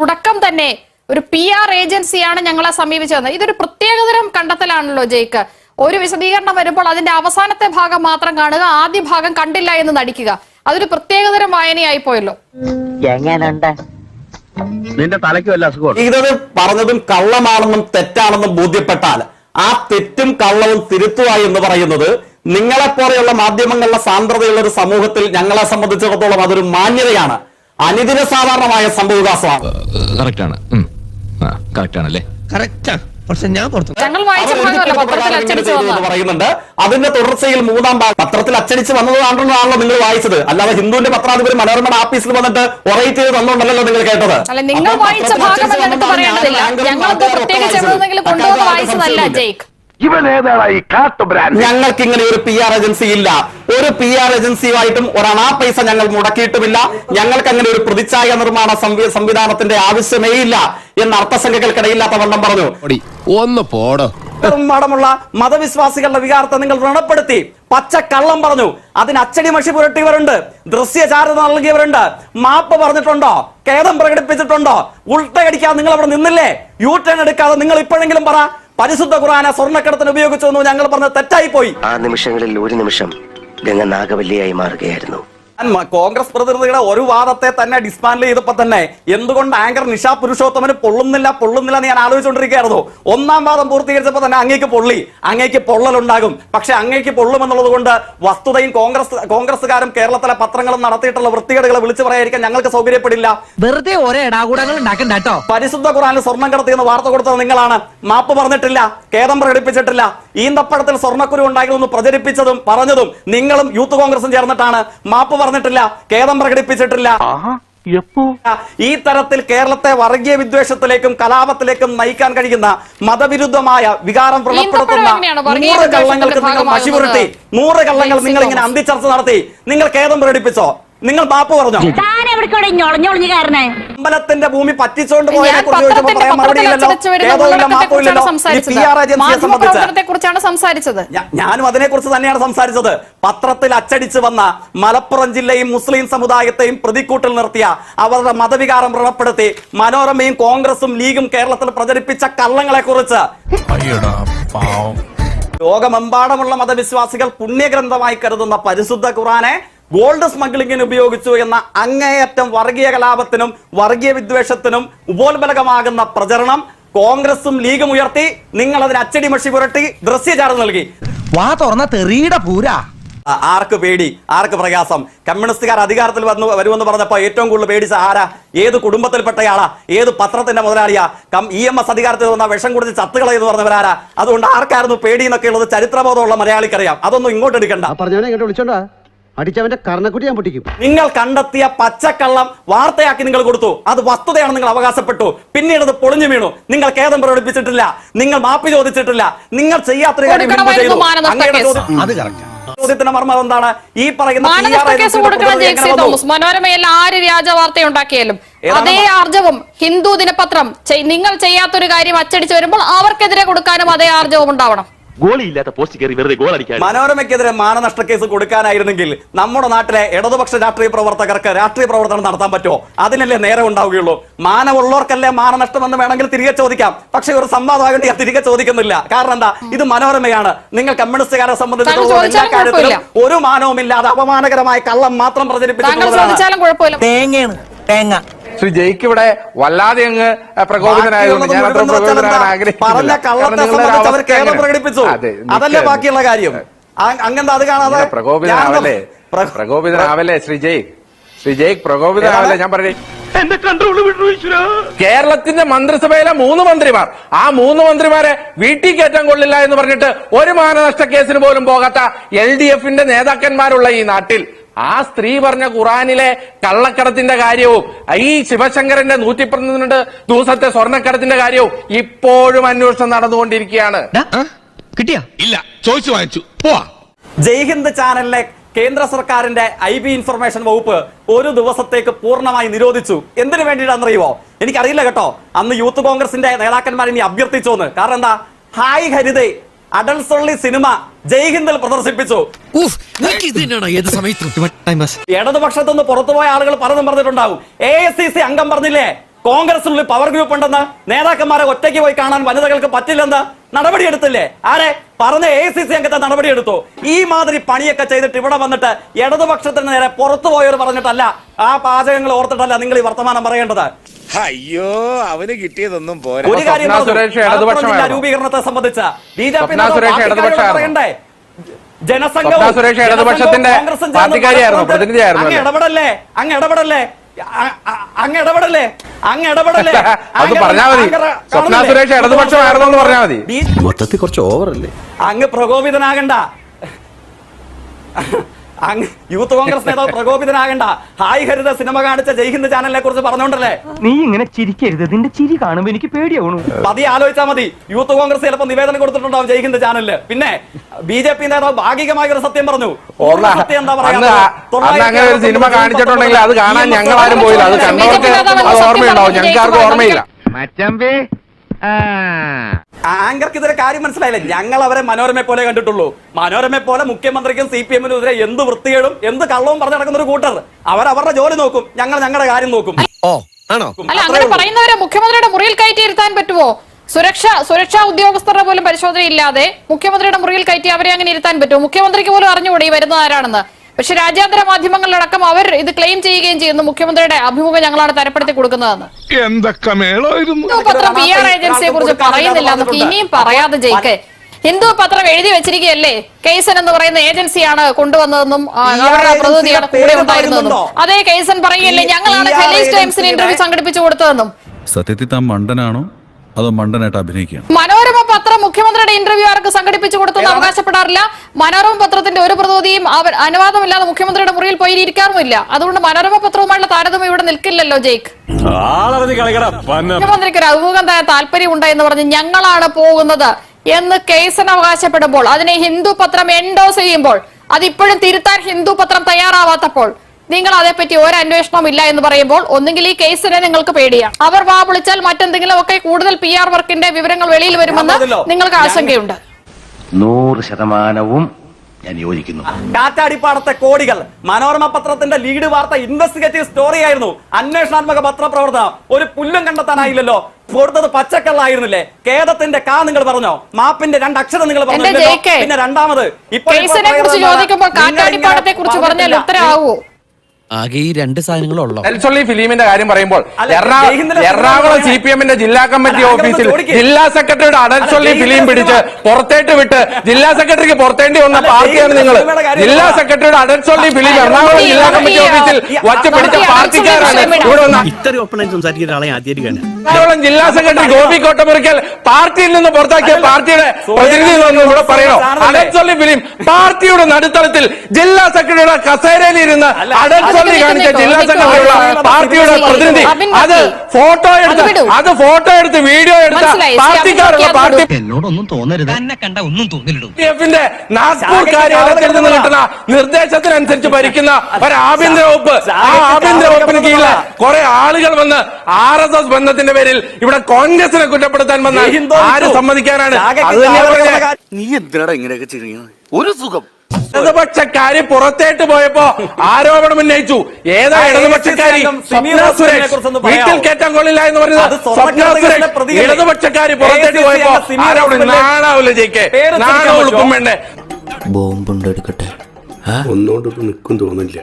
തുടക്കം തന്നെ ഒരു പി ആർ ഏജൻസിയാണ് ഞങ്ങളെ സമീപിച്ചത്. ഇതൊരു പ്രത്യേകതരം കണ്ടെത്തലാണല്ലോ ജയ്ക്ക്. ഒരു വിശദീകരണം വരുമ്പോൾ അതിന്റെ അവസാനത്തെ ഭാഗം മാത്രം കാണുക ആദ്യ ഭാഗം കണ്ടില്ല എന്ന് നടിക്കുക. അതൊരു പ്രത്യേകതരം വായനയായി പോയല്ലോ. നിന്റെ തലയ്ക്ക് വല്ല അസുഖം ഇത് പറഞ്ഞതും കള്ളമാണെന്നും തെറ്റാണെന്നും ബോധ്യപ്പെട്ടാൽ ആ തെറ്റും കള്ളവും തിരുത്തുക എന്ന് പറയുന്നത് നിങ്ങളെപ്പോലെയുള്ള മാധ്യമങ്ങളുടെ സാന്ദ്രതയുള്ള ഒരു സമൂഹത്തിൽ ഞങ്ങളെ സംബന്ധിച്ചിടത്തോളം അതൊരു മാന്യതയാണ്. അനുദിന സാധാരണമായ സംഭവവികാസമാണ് പറയുന്നുണ്ട്. അതിന്റെ തുടർച്ചയിൽ മൂന്നാം ഭാഗം പത്രത്തിൽ അച്ചടിച്ച് വന്നതാണെന്നാണല്ലോ നിങ്ങൾ വായിച്ചത്. അല്ലാതെ ഹിന്ദുവിന്റെ പത്രാധിപർ മനോരമ ആഫീസിൽ വന്നിട്ട് ഒറേറ്റ് ചെയ്ത് തന്നുണ്ടല്ലോ നിങ്ങൾ കേട്ടത്. പ്രത്യേകിച്ച് കൊണ്ടുവന്ന് വായിച്ചതല്ല ജയ്ക്ക്. ഇവൻ ഏതാണ് ഈ കാട്ടു ബ്രാൻഡ് ഞങ്ങൾക്ക് ഇങ്ങനെ ഒരു പി ആർ ഏജൻസി ഇല്ല. ഒരു പി ആർ ഏജൻസിയുമായിട്ടും ഒരണാ പൈസ ഞങ്ങൾ മുടക്കിയിട്ടുമില്ല. ഞങ്ങൾക്ക് അങ്ങനെ ഒരു പ്രതിച്ഛായ നിർമ്മാണ സംവി- സംവിധാനത്തിന്റെ ആവശ്യമേ ഇല്ല എന്ന് അർത്ഥസംഖ്യകൾക്കിടയില്ലാത്ത വണ്ണം പറഞ്ഞു. ഒന്ന് പോടോ. മടമുള്ള മതവിശ്വാസികളുടെ വികാരത്തെ നിങ്ങൾ വ്രണപ്പെടുത്തി പച്ച കള്ളം പറഞ്ഞു. അതിന് അച്ചടി മഷി പുരട്ടിയവരുണ്ട്. ദൃശ്യചാരത നൽകിയവരുണ്ട്. മാപ്പ് പറഞ്ഞിട്ടുണ്ടോ? ഖേദം പ്രകടിപ്പിച്ചിട്ടുണ്ടോ? ഉൾട്ടയടിക്കാതെ നിങ്ങൾ അവിടെ നിന്നില്ലേ? യു ടേൺ എടുക്കാതെ നിങ്ങൾ ഇപ്പോഴെങ്കിലും പറ. പരിശുദ്ധ ഖുറാന സ്വർണക്കടത്തിന് ഉപയോഗിച്ചു ഞങ്ങൾ പറഞ്ഞത് തെറ്റായി പോയി ആ നിമിഷങ്ങളിൽ ഒരു നിമിഷം ഗംഗ നാഗവല്ലിയായി മാറുകയായിരുന്നു. കോൺഗ്രസ് പ്രതിനിധിയുടെ ഒരു വാദത്തെ തന്നെ ഡിസ്മാൻഡിൽ ചെയ്തപ്പോ തന്നെ എന്തുകൊണ്ട് ആങ്കർ നിഷാ പുരുഷോത്തമന് പൊള്ളുന്നില്ല പൊള്ളുന്നില്ല എന്ന് ഞാൻ ആലോചിച്ചുകൊണ്ടിരിക്കുകയായിരുന്നു ഒന്നാം വാദം പൂർത്തീകരിച്ചപ്പോൾ തന്നെ അങ്ങേക്ക് പൊള്ളി അങ്ങേക്ക് പൊള്ളലുണ്ടാകും. പക്ഷെ അങ്ങേക്ക് പൊള്ളുമെന്നുള്ളത് കൊണ്ട് വസ്തുതയും കോൺഗ്രസ് കോൺഗ്രസ്സുകാരും കേരളത്തിലെ പത്രങ്ങളും നടത്തിയിട്ടുള്ള വൃത്തികേടുകളെ വിളിച്ചു പറയാതിരിക്കാൻ ഞങ്ങൾക്ക് സൗകര്യപ്പെടില്ല. വെറുതെ ഒരേ ഇടാകൂടങ്ങൾ ഉണ്ടാക്കണ്ട പരിശുദ്ധ ഖുറാനിൽ സ്വർണം കടത്തിയെന്ന് വാർത്ത കൊടുത്തത് നിങ്ങളാണ്. മാപ്പ് പറഞ്ഞിട്ടില്ല കേദം പ്രകടിപ്പിച്ചിട്ടില്ല. ഈന്തപ്പഴത്തിൽ സ്വർണക്കുരു ഉണ്ടായിരുന്നു പ്രചരിപ്പിച്ചതും പറഞ്ഞതും നിങ്ങളും യൂത്ത് കോൺഗ്രസും ചേർന്നിട്ടാണ് മാപ്പ് പറഞ്ഞിട്ടില്ല ഖേദം പ്രകടിപ്പിച്ചിട്ടില്ല ഈ തരത്തിൽ കേരളത്തെ വർഗീയ വിദ്വേഷത്തിലേക്കും കലാപത്തിലേക്കും നയിക്കാൻ കഴിയുന്ന മതവിരുദ്ധമായ വികാരം പുറപ്പെടുത്തുന്ന നൂറ് കള്ളങ്ങൾക്ക് നിങ്ങൾ മഷിപുരട്ടി? നൂറ് കള്ളങ്ങൾ നിങ്ങൾ ഇങ്ങനെ. അന്തിച്ചർച്ച നടത്തി നിങ്ങൾ ഖേദം പ്രകടിപ്പിച്ചോ നിങ്ങൾ മാപ്പ് പറഞ്ഞോ? അമ്പലത്തിന്റെ ഭൂമി പറ്റിച്ചോണ്ട് പോയതിനെ കുറിച്ച് സംസാരിച്ചത്. ഞാനും അതിനെ അതിനെക്കുറിച്ച് തന്നെയാണ് സംസാരിച്ചത്. പത്രത്തിൽ അച്ചടിച്ചു വന്ന മലപ്പുറം ജില്ലയും മുസ്ലിം സമുദായത്തെയും പ്രതിക്കൂട്ടിൽ നിർത്തിയ അവരുടെ മതവികാരം വ്രണപ്പെടുത്തി മനോരമയും കോൺഗ്രസും ലീഗും കേരളത്തിൽ പ്രചരിപ്പിച്ച കള്ളങ്ങളെ കുറിച്ച് ലോകമെമ്പാടുമുള്ള മതവിശ്വാസികൾ പുണ്യഗ്രന്ഥമായി കരുതുന്ന പരിശുദ്ധ ഖുറാനെ ഗോൾഡ് സ്മഗ്ലിങ്ങിന് ഉപയോഗിച്ചു എന്ന അങ്ങേയറ്റം വർഗീയ കലാപത്തിനും വർഗീയ വിദ്വേഷത്തിനും ഉപോത്ബലകമാകുന്ന പ്രചരണം കോൺഗ്രസും ലീഗും ഉയർത്തി നിങ്ങൾ അതിന് അച്ചടി മഷി പുരട്ടി ദൃശ്യചാരം നൽകി. വാ തുറന്ന തെറിയുടെ പൂരാ. ആർക്ക് പേടി? ആർക്ക് പ്രയാസം? കമ്മ്യൂണിസ്റ്റുകാർ അധികാരത്തിൽ വന്നു വരുമെന്ന് പറഞ്ഞപ്പോൾ ഏറ്റവും കൂടുതൽ പേടിച്ച ആരാ? ഏത് കുടുംബത്തിൽപ്പെട്ടയാളാ? ഏത് പത്രത്തിന്റെ മുതലാളിയാ? കം ഇ എം എസ് അധികാരത്തിൽ വന്ന വിഷം കുടിച്ച് ചത്തുകളെ എന്ന് പറഞ്ഞവരാരാ? അതുകൊണ്ട് ആർക്കായിരുന്നു പേടി എന്നൊക്കെയുള്ളത് ചരിത്രബോധമുള്ള മലയാളിക്കറിയാം. അതൊന്നും ഇങ്ങോട്ട് എടുക്കണ്ട. പറഞ്ഞവനെ ഇങ്ങോട്ട് വിളിച്ചോണ്ടാ. അടിച്ചവന്റെ കർണക്കുട്ടി ഞാൻ പൊട്ടിക്കും. നിങ്ങൾ കണ്ടെത്തിയ പച്ചക്കള്ളം വാർത്തയാക്കി നിങ്ങൾ കൊടുത്തു. അത് വസ്തുതയാണ് നിങ്ങൾ അവകാശപ്പെട്ടു. പിന്നീട് അത് പൊളിഞ്ഞു വീണു. നിങ്ങൾ ഖേദം പ്രകടിപ്പിച്ചിട്ടില്ല. നിങ്ങൾ മാപ്പ് ചോദിച്ചിട്ടില്ല. നിങ്ങൾ ചെയ്യാത്ത ചോദ്യത്തിന്റെ മർമ്മം എന്താണ്? ഈ പറയുന്ന? മനോരമയിൽ ആര് വ്യാജ വാർത്ത ഉണ്ടാക്കിയാലും അതേ ആർജവം ഹിന്ദു ദിനപത്രം. നിങ്ങൾ ചെയ്യാത്തൊരു കാര്യം അച്ചടിച്ചു വരുമ്പോൾ അവർക്കെതിരെ കൊടുക്കാനും അതേ ആർജവം ഉണ്ടാവണം. ഗോളിയില്ലാത്ത പോസ്റ്റ് കയറി വെറുതെ ഗോൾ അടിക്കാൻ. മനോരമയ്ക്കെതിരെ മാനനഷ്ട കേസ് കൊടുക്കാനായിരുന്നെങ്കിൽ നമ്മുടെ നാട്ടിലെ ഇടതുപക്ഷ രാഷ്ട്രീയ പ്രവർത്തകർക്ക് രാഷ്ട്രീയ പ്രവർത്തനം നടത്താൻ പറ്റുമോ? അതിനല്ലേ നേരെ ഉണ്ടാവുകയുള്ളൂ. മാനമുള്ളവർക്കല്ലേ മാനനഷ്ടം എന്ന് വേണമെങ്കിൽ തിരികെ ചോദിക്കാം. പക്ഷെ ഒരു സംവാദമാകേണ്ടി ഞാൻ തിരികെ ചോദിക്കുന്നില്ല. കാരണം എന്താ? ഇത് മനോരമയാണ്. നിങ്ങൾ കമ്മ്യൂണിസ്റ്റുകാരെ സംബന്ധിച്ചിടത്തോളം എല്ലാ കാര്യത്തിലും. ഒരു മാനവുമില്ലാതെ അപമാനകരമായ കള്ളം മാത്രം പ്രചരിപ്പിച്ചു തേങ്ങയാണ്. തേങ്ങ. ശ്രീ ജയ്ക്ക് ഇവിടെ വല്ലാതെ അങ്ങ് പ്രകോപിതനായതുകൊണ്ട് ഞാൻ അത്ര പ്രകോപിതനാകാൻ അതല്ലേ ബാക്കിയുള്ള കാര്യം. അങ്ങനത്തെ അത് കാണാതെ പ്രകോപിതനാവല്ലേ? പ്രകോപിതനാവല്ലേ ശ്രീ ജയ്? ശ്രീ ജയ് പ്രകോപിതനാവല്ലേ? ഞാൻ പറഞ്ഞു എന്റെ കൺട്രോൾ കേരളത്തിന്റെ മന്ത്രിസഭയിലെ മൂന്ന് മന്ത്രിമാർ. ആ മൂന്ന് മന്ത്രിമാരെ വീട്ടിൽ കയറ്റാൻ കൊള്ളില്ല എന്ന് പറഞ്ഞിട്ട് ഒരു മാനനഷ്ട കേസിന് പോലും പോകാത്ത എൽ ഡി എഫിന്റെ നേതാക്കന്മാരുള്ള ഈ നാട്ടിൽ ആ സ്ത്രീ പറഞ്ഞ ഖുറാനിലെ കള്ളക്കടത്തിന്റെ കാര്യവും ഈ ശിവശങ്കരന്റെ നൂറ്റി പന്ത്രണ്ട് ദിവസത്തെ സ്വർണക്കടത്തിന്റെ കാര്യവും ഇപ്പോഴും അന്വേഷണം നടന്നുകൊണ്ടിരിക്കുകയാണ്. കിട്ടിയ? ഇല്ല ചോദിച്ചു വാങ്ങിച്ചു. പോവാ. ജയ്ഹിന്ദ് ചാനലിലെ കേന്ദ്ര സർക്കാരിന്റെ ഐ ബി ഇൻഫർമേഷൻ വകുപ്പ് ഒരു ദിവസത്തേക്ക് പൂർണമായി നിരോധിച്ചു. എന്തിനു വേണ്ടിയിട്ടാണെന്നറിയുമോ എനിക്കറിയില്ല കേട്ടോ. അന്ന് യൂത്ത് കോൺഗ്രസിന്റെ നേതാക്കന്മാർ ഇനി അഭ്യർത്ഥിച്ചോന്ന്. കാരണം എന്താ? ഹായ് ഹരിതേ അഡൽസൊള്ളി സിനിമ ജയ്ഹിന്ദിൽ പ്രദർശിപ്പിച്ചു. ഇടതുപക്ഷത്തുനിന്ന് പുറത്തുപോയ ആളുകൾ പലതും പറഞ്ഞിട്ടുണ്ടാവും. എ എസ് സി സി അംഗം പറഞ്ഞില്ലേ? കോൺഗ്രസിനുള്ളിൽ പവർ ഗ്രൂപ്പ് ഉണ്ടെന്ന്. നേതാക്കന്മാരെ ഒറ്റയ്ക്ക് പോയി കാണാൻ വനിതകൾക്ക് പറ്റില്ലെന്ന്. നടപടിയെടുത്തില്ലേ? ആരെ? പറഞ്ഞ എ സി സി അംഗത്തെ നടപടിയെടുത്തു. ഈ മാതിരി പണിയൊക്കെ ചെയ്തിട്ട് ഇവിടെ വന്നിട്ട് ഇടതുപക്ഷത്തിന് നേരെ പുറത്തുപോയവർ പറഞ്ഞിട്ടല്ല. ആ പാചകങ്ങൾ ഓർത്തിട്ടല്ല നിങ്ങൾ ഈ വർത്തമാനം പറയേണ്ടത്. അയ്യോ അവന് കിട്ടിയതൊന്നും പോരാ ഒരു കാര്യം സ്വപ്ന സുരേഷ് ജില്ലാ രൂപീകരണത്തെ സംബന്ധിച്ച B J P Swapna Suresh ഇടതുപക്ഷമായിരുന്നു. പറയണ്ടേ ജനസംഘവും സ്വപ്ന സുരേഷ് ഇടതുപക്ഷത്തിന്റെ ജനസംഘവും കോൺഗ്രസും ചേർന്ന് പാർട്ടിക്കാരിയായിരുന്നു, മലപ്പുറത്ത് പ്രതിനിധിയായിരുന്നു അങ്ങ് അല്ലേ? ഇടപെടല്ലേ അങ്ങ് ഇടപെടല്ലേ അ- അ- അങ്ങ് ഇടപെടല്ലേ അങ്ങ് ഇടപെടല്ലേ അത് അങ്ങ് പറഞ്ഞാ മതി. അങ്ങ് സ്വപ്ന കാണുന്നില്ലേ? സുരേഷ് ഇടതുപക്ഷമായിരുന്നു എന്ന് പറഞ്ഞാ മതി. ബി- മൊത്തത്തിൽ കുറച്ച് ഓവറല്ലേ അങ്ങ് പ്രകോപിതനാകണ്ട യൂത്ത് കോൺഗ്രസ് നേതാവ് പ്രകോപിതനാകണ്ട. ഹായ് ഹരിത സിനിമ കാണിച്ച ജയ്ഹിന്ദ് ചാനലിനെ കുറിച്ച് പറഞ്ഞോണ്ടല്ലേ? നീ ഇങ്ങനെ ചിരിക്കരുത്. നിന്റെ ചിരി കാണുമ്പോ എനിക്ക് പേടിയാവണു. പതി ആലോചിച്ചാൽ മതി. യൂത്ത് കോൺഗ്രസ് ചിലപ്പോ നിവേദനം കൊടുത്തിട്ടുണ്ടാവും ജയ്ഹിന്ദ് ചാനലിൽ. പിന്നെ ബി ജെ പി നേതാവ് ഭാഗികമായ ഒരു സത്യം പറഞ്ഞു. സത്യം എന്താ സിനിമ കാണിച്ചിട്ടുണ്ടെങ്കിൽ അത് കാണാൻ ഞങ്ങൾ ആരും പോയില്ല. അത് കണ്ടവർക്ക് ഓർമ്മയുണ്ടാവും. ഞങ്ങൾക്ക് ആർക്കും ഓർമ്മയില്ല. മച്ചമ്പി. ആങ്കർക്ക് ഇതൊരു കാര്യം മനസ്സിലായില്ല. ഞങ്ങൾ അവരെ മനോരമയെ പോലെ കണ്ടിട്ടുള്ളൂ. മനോരമയെ പോലെ മുഖ്യമന്ത്രിക്കും സി പി എമ്മിനും എതിരെ എന്ത് വൃത്തികേടും എന്ത് കള്ളവും പറഞ്ഞു നടക്കുന്ന ഒരു കൂട്ടർ. അവർ അവരുടെ ജോലി നോക്കും ഞങ്ങൾ ഞങ്ങളുടെ കാര്യം നോക്കും. ഓ ആണോ? അല്ല അങ്ങനെ പറയുന്നവരെ മുഖ്യമന്ത്രിയുടെ മുറിയിൽ കയറ്റി ഇരുത്താൻ പറ്റുമോ സുരക്ഷ സുരക്ഷാ ഉദ്യോഗസ്ഥരുടെ പോലും പരിശോധന ഇല്ലാതെ മുഖ്യമന്ത്രിയുടെ മുറിയിൽ കയറ്റി അവരെ അങ്ങനെ ഇരുത്താൻ പറ്റുമോ മുഖ്യമന്ത്രിക്ക് പോലും അറിഞ്ഞുകൂടെ ഈ വരുന്നത് ആരാണെന്ന് പക്ഷെ രാജ്യാന്തര മാധ്യമങ്ങളിലടക്കം അവർ ഇത് ക്ലെയിം ചെയ്യുകയും ചെയ്യുന്നു. മുഖ്യമന്ത്രിയുടെ അഭിമുഖം ഞങ്ങളാണ് തരപ്പെടുത്തി കൊടുക്കുന്നതെന്ന്. എന്തൊക്കെ പത്രം പി ആർ ഏജൻസിയെ കുറിച്ച് പറയുന്നില്ല നമുക്ക് ഇനിയും പറയാതെ ജയിക്കെ. ഹിന്ദു പത്രം എഴുതി വെച്ചിരിക്കുകയല്ലേ? കേസൻ എന്ന് പറയുന്ന ഏജൻസിയാണ് കൊണ്ടുവന്നതെന്നും അവരുടെ പ്രതിനിധിയാണ് കൂടെ ഉണ്ടായിരുന്നതെന്നും. അതേ കേസൻ പറയുകയല്ലേ ഞങ്ങളാണ് ടൈംസിന് ഇന്റർവ്യൂ സംഘടിപ്പിച്ചു കൊടുത്തതെന്നും. സത്യത്തിൽ താൻ മണ്ടനാണോ? അതോ മണ്ടനായിട്ട് അഭിനയിക്കുകയാണ്. മനോരമ പത്രം മുഖ്യമന്ത്രിയുടെ ഇന്റർവ്യൂ ആർക്ക് സംഘടിപ്പിച്ചു കൊടുത്തെന്ന് അവകാശപ്പെടാറില്ല. മനോരമ പത്രത്തിന്റെ ഒരു പ്രതിനിധിയും അവർ അനുവാദമില്ലാതെ മുഖ്യമന്ത്രിയുടെ മുറിയിൽ പോയി ഇരിക്കാറുമില്ല അതുകൊണ്ട് മനോരമ പത്രവുമായുള്ള താരതമ്യം ഇവിടെ നിൽക്കില്ലല്ലോ ജയ്ക്ക്. മുഖ്യമന്ത്രിക്ക് ഒരു അഭിമുഖം താല്പര്യം താല്പര്യമുണ്ട് എന്ന് പറഞ്ഞ് ഞങ്ങളാണ് പോകുന്നത് എന്ന് കേസൻ അവകാശപ്പെടുമ്പോൾ അതിനെ ഹിന്ദു പത്രം എൻഡോസ് ചെയ്യുമ്പോൾ അതിപ്പോഴും തിരുത്താൻ ഹിന്ദു പത്രം തയ്യാറാവാത്തപ്പോൾ നിങ്ങൾ അതേപ്പറ്റി ഒരു അന്വേഷണവും ഇല്ല എന്ന് പറയുമ്പോൾ ഒന്നുകിൽ ഈ കേസിനെ നിങ്ങൾക്ക് പേടിയാണ് അവർ വാ വിളിച്ചാൽ മറ്റെന്തെങ്കിലും ഒക്കെ കൂടുതൽ പി ആർ വർക്കിന്റെ വിവരങ്ങൾ വെളിയിൽ വരുമെന്ന് നിങ്ങൾക്ക് ആശങ്കയുണ്ട്. നൂറ് ശതമാനവും ഞാൻ യോജിക്കുന്നു. കാറ്റാടിപ്പാടത്തെ കോടികൾ. മനോരമ പത്രത്തിന്റെ ലീഡ് വാർത്ത ഇൻവെസ്റ്റിഗേറ്റീവ് സ്റ്റോറി ആയിരുന്നു. അന്വേഷണാത്മക പത്രപ്രവർത്തനം. ഒരു പുല്ലും കണ്ടെത്താനായില്ലല്ലോ. കൊടുത്തത് പച്ചക്കള്ളായിരുന്നില്ലേ? കേരളത്തിന്റെ കാ നിങ്ങൾ പറഞ്ഞോ? മാപ്പിന്റെ രണ്ട് അക്ഷരം നിങ്ങൾ പറഞ്ഞു പിന്നെ രണ്ടാമത് ഇപ്പോൾ ചോദിക്കുമ്പോൾ കാറ്റാടിപ്പാടത്തെ കുറിച്ച് പറഞ്ഞാൽ. ഉത്തരവാകുമോ ആകെ ഈ രണ്ട് സാധനങ്ങളുള്ളൂ എൽസൊള്ളി ഫിലിമിന്റെ കാര്യം പറയുമ്പോൾ എറണാകുളം സി പി എമ്മിന്റെ ജില്ലാ കമ്മിറ്റി ഓഫീസിൽ ജില്ലാ സെക്രട്ടറിയുടെ അടൽസൊള്ളി ഫിലിം പിടിച്ച് പുറത്തേട്ട് വിട്ട് ജില്ലാ സെക്രട്ടറിക്ക് പുറത്തേണ്ടി വന്ന പാർട്ടിയാണ് നിങ്ങൾ ജില്ലാ. സെക്രട്ടറിയുടെ അടൽസൊള്ളി ഫിലിം എറണാകുളം ജില്ലാ കമ്മിറ്റി ഓഫീസിൽ വച്ച് പിടിച്ച പാർട്ടിക്കാരാണ് ഇവിടെ വന്ന ഇത്രയും ഒപ്പണായിട്ട് സംസാരിക്കുന്ന ആളെ ആദ്യമായിട്ട് എറണാകുളം ജില്ലാ സെക്രട്ടറി ഗോപി കോട്ടമുറിക്കൽ പാർട്ടിയിൽ നിന്ന് പുറത്താക്കിയ. പാർട്ടിയുടെ പ്രതിനിധി ഇവിടെ പറയണോ? അടൽസൊള്ളി ഫിലിം പാർട്ടിയുടെ നടുത്തളത്തിൽ ജില്ലാ സെക്രട്ടറിയുടെ കസേരയിൽ ഇരുന്ന് അടൽസൊള്ളി അതിന് കാണിച്ച ജില്ലാ. സെക്രട്ടറിയുള്ള പാർട്ടിയുടെ പ്രതിനിധി. അത് ഫോട്ടോ എടുത്ത് അത് ഫോട്ടോ എടുത്ത് വീഡിയോ എടുത്ത പാർട്ടിക്കാരുള്ള പാർട്ടി എന്നോടൊന്നും തോന്നരുത്. എന്നെ കണ്ട ഒന്നും തോന്നില്ലടും എഫിന്റെ നാഗ്പൂർ കാര്യാലയത്തിൽ നിന്ന് കിട്ടുന്ന നിർദ്ദേശത്തിനനുസരിച്ച് ഭരിക്കുന്ന ഒരു ആഭ്യന്തര വകുപ്പ്. ആ ആഭ്യന്തര വകുപ്പിന് കീഴിലെ കുറെ ആളുകൾ വന്ന് ആർ എസ് എസ് ബന്ധത്തിന്റെ പേരിൽ ഇവിടെ കോൺഗ്രസിനെ കുറ്റപ്പെടുത്താൻ വന്ന ആര് സമ്മതിക്കാനാണ്? അത് നീ എന്തിനാടാ ഇങ്ങനെയൊക്കെ ചെയ്യുന്നത്? ഒരു സുഖം. ഇടതുപക്ഷക്കാരി പുറത്തേട്ട് പോയപ്പോ ആരോപണം ഉന്നയിച്ചു. ഏതാ ഇടതുപക്ഷക്കാരി? വീട്ടിൽ കേറ്റാൻ കയറ്റാൻ കൊള്ളില്ല എന്ന് പറഞ്ഞത് സ്വപ്ന സുരേഷ്. ഇടതുപക്ഷക്കാരി പുറത്തേട്ട് പോയപ്പോ ആരോപണം നാണാവില്ല ജയിക്കെ നാണോ? ഉളുപ്പും വേണ്ടേ. ബോംബുണ്ട് എടുക്കട്ടെ. ഒന്നുകൊണ്ടൊന്നും നിൽക്കും തോന്നില്ല